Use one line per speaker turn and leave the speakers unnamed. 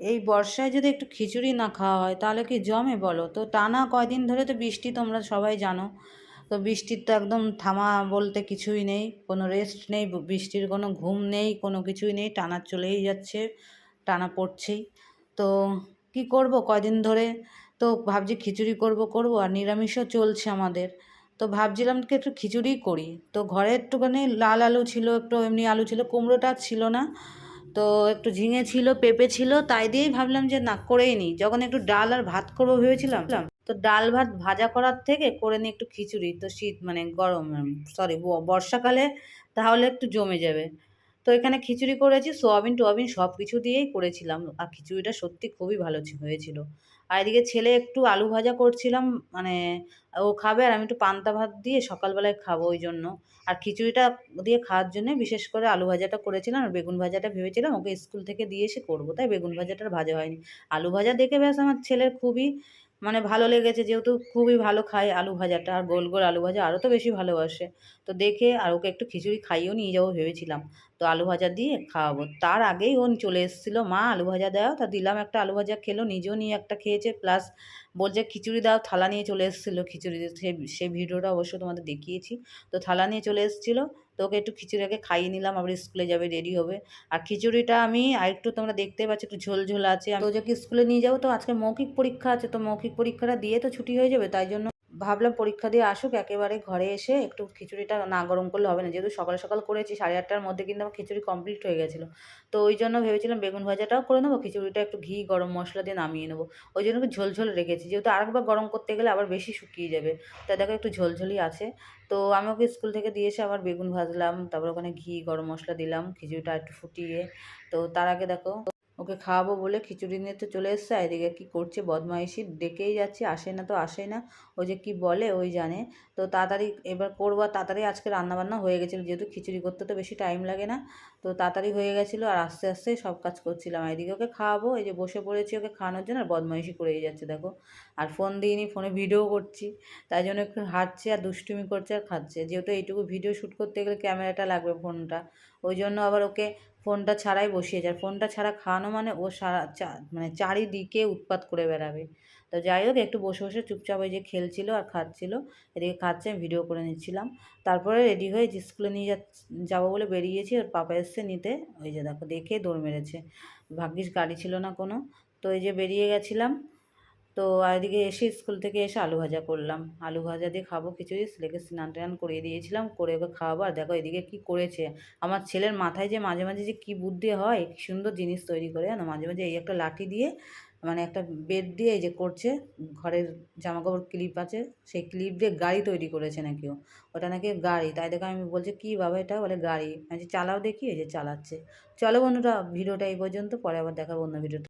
এই বর্ষায় যদি একটু খিচুড়ি না খাওয়া হয়, তাহলে কি জমে বলো? তো টানা কয়দিন ধরে তো বৃষ্টি তোমরা সবাই জানো। তো বৃষ্টির তো একদম থামা বলতে কিছুই নেই, কোনো রেস্ট নেই, বৃষ্টির কোনো ঘুম নেই, কোনো কিছুই নেই, টানা চলেই যাচ্ছে, টানা পড়ছেই। তো কি করব কয়দিন ধরে? তো ভাবছি খিচুড়ি করব করব, আর নিরামিষও চলছে আমাদের। তো ভাবছিলাম কি একটু খিচুড়িই করি। তো ঘরে একটুখানি লাল আলু ছিল, একটু এমনি আলু ছিল, কুমড়োটা ছিল না। তো একটু ঝিঙে ছিল, পেঁপে ছিল, তাই দিয়েই ভাবলাম যে না, করেই নিই। যখন একটু ডাল আর ভাত করব ভেবেছিলাম, তো ডাল ভাত ভাজা করার থেকে করে নিই একটু খিচুড়ি, তো শীত মানে গরম সরি বর্ষাকালে তাহলে একটু জমে যাবে। তো এখানে খিচুড়ি করেছি, সোয়াবিন, টোয়াবিন সব কিছু দিয়েই করেছিলাম। আর খিচুড়িটা সত্যি খুবই ভালো হয়েছিল। আর এদিকে ছেলে একটু আলু ভাজা করছিলাম মানে ও খাবে আর আমি একটু পান্তা ভাত দিয়ে সকালবেলায় খাব ওই জন্য। আর খিচুড়িটা দিয়ে খাওয়ার জন্যে বিশেষ করে আলু ভাজাটা করেছিলাম আর বেগুন ভাজাটা ভেবেছিলাম ওকে স্কুল থেকে দিয়ে এসে করব, তাই বেগুন ভাজাটা ভাজা হয়নি। আলু ভাজা দেখে ব্যাস আমার ছেলের খুবই মানে ভালো লেগেছে, যেহেতু খুবই ভালো খায় আলু ভাজাটা আর গোল গোল আলু ভাজা আরও তো বেশি ভালোবাসে। তো দেখে আর ওকে একটু খিচুড়ি খাইয়েও নিয়ে যাব ভেবেছিলাম। তো আলু ভাজা দিয়ে খাওয়াবো। তার আগেই ওন চলে এসেছিল, মা, আলু ভাজা দাও। তা দিলাম একটা আলু ভাজা, খেলো, নিজেও নিয়ে একটা খেয়েছে। প্লাস বলছে, খিচুড়ি দাও। থালা নিয়ে চলে এসেছিল খিচুড়ি, সে ভিডিওটা অবশ্য তোমাদের দেখিয়েছি। তো থালা নিয়ে চলে এসেছিল, তো ওকে একটু আগে খাইয়ে নিলাম, আবার স্কুলে যাবে, রেডি হবে। আর খিচুড়িটা আমি আরেকটু তোমরা দেখতে পাচ্ছ, একটু ঝোল ঝোল আছে। তো ওকে স্কুলে নিয়ে যাব, তো আজকে মৌখিক পরীক্ষা আছে, তো মৌখিক পরীক্ষাটা দিয়ে তো ছুটি হয়ে যাবে, তাই জন্য ভাবলাম পরীক্ষা দিয়ে আসুক, একেবারে ঘরে এসে একটু খিচুড়িটা না গরম করলে হবে না। যেহেতু সকাল সকাল করেছি, সাড়ে আটটার মধ্যে কিন্তু আমার খিচুড়ি কমপ্লিট হয়ে গেছিল। তো ওই জন্য ভেবেছিলাম বেগুন ভাজাটাও করে নেব, খিচুড়িটা একটু ঘি, গরম মশলা দিয়ে নামিয়ে নেব। ওই জন্য একটু ঝোলঝোল রেখেছি। যেহেতু আরেকবার গরম করতে গেলে আবার বেশি শুকিয়ে যাবে। তাই দেখো একটু ঝোলঝোলই আছে। তো আমি ওকে স্কুল থেকে দিয়ে এসে আবার বেগুন ভাজলাম, তারপর ওখানে ঘি, গরম মশলা দিলাম, খিচুড়িটা একটু ফুটিয়ে। তো তার আগে দেখো ওকে খাওয়াবো বলে খিচুড়ি নিয়ে তো চলে এসছে এদিকে কী করছে বদমাইশি? ডেকেই যাচ্ছে, আসে না তো আসে না। ওই যে কি বলে, ওই জানে। তো তাড়াতাড়ি এবার করব তাড়াতাড়ি আজকে রান্নাবান্না হয়ে গেছিল, যেহেতু খিচুড়ি করতে তো বেশি টাইম লাগে না। তো তাড়াতাড়ি হয়ে গেছিল, আর আস্তে আস্তে সব কাজ করছিলাম। এদিকে ওকে খাওয়াবো, এই যে বসে পড়েছি ওকে খাওয়ানোর জন্য, আর বদমাইশি করেই যাচ্ছে, দেখো। আর ফোন দিইনি ফোনে ভিডিও করছি। তাই জন্য একটু হাঁটছে আর দুষ্টুমি করছে আর খাচ্ছে। যেহেতু এইটুকু ভিডিও শ্যুট করতে গেলে ক্যামেরাটা লাগবে ফোনটা ওই জন্য আবার ওকে ফোনটা ছাড়াই বসিয়ে যায়। ফোনটা ছাড়া খাওয়ানো মানে ও সারা মানে চারিদিকে উৎপাত করে বেড়াবে। তো যাই হোক, একটু বসে বসে চুপচাপ ওই যে খেলছিল আর খাচ্ছিল, এদিকে খাচ্ছে আমি ভিডিও করে নিচ্ছিলাম। তারপরে রেডি হয়ে স্কুলে নিয়ে যাব বলে বেরিয়েছি, ওর পাপা এসছে নিতে। ওই যে দেখো, দেখে দৌড় মেরেছে। ভাগ্যিস গাড়ি ছিল না কোনো। তো এই যে বেরিয়ে গেছিলাম তো এদিকে এসে স্কুল থেকে এসে আলু ভাজা করলাম। আলু ভাজা দিয়ে খাব খিচুড়ি, ছেলেকে স্নান টান করিয়ে দিয়েছিলাম, করে ওকে খাওয়াবো। আর দেখো এদিকে কি করেছে। আমার ছেলের মাথায় যে মাঝে মাঝে যে কী বুদ্ধি হয়, কি সুন্দর জিনিস তৈরি করে, জানো? মাঝে মাঝে এই একটা লাঠি দিয়ে মানে একটা বেড দিয়ে এই যে করছে, ঘরের জামা কাপড় ক্লিপ আছে, সেই ক্লিপ দিয়ে গাড়ি তৈরি করেছে নাকি ও? ওটা নাকি গাড়ি। তাই দেখো আমি বলছি, কী বাবা এটা? বলে, গাড়ি। আমি চালাও দেখি, এই যে চালাচ্ছে। চলো বন্ধুরা, ভিডিওটা এই পর্যন্ত, পরে আবার দেখাবো অন্য ভিডিওটা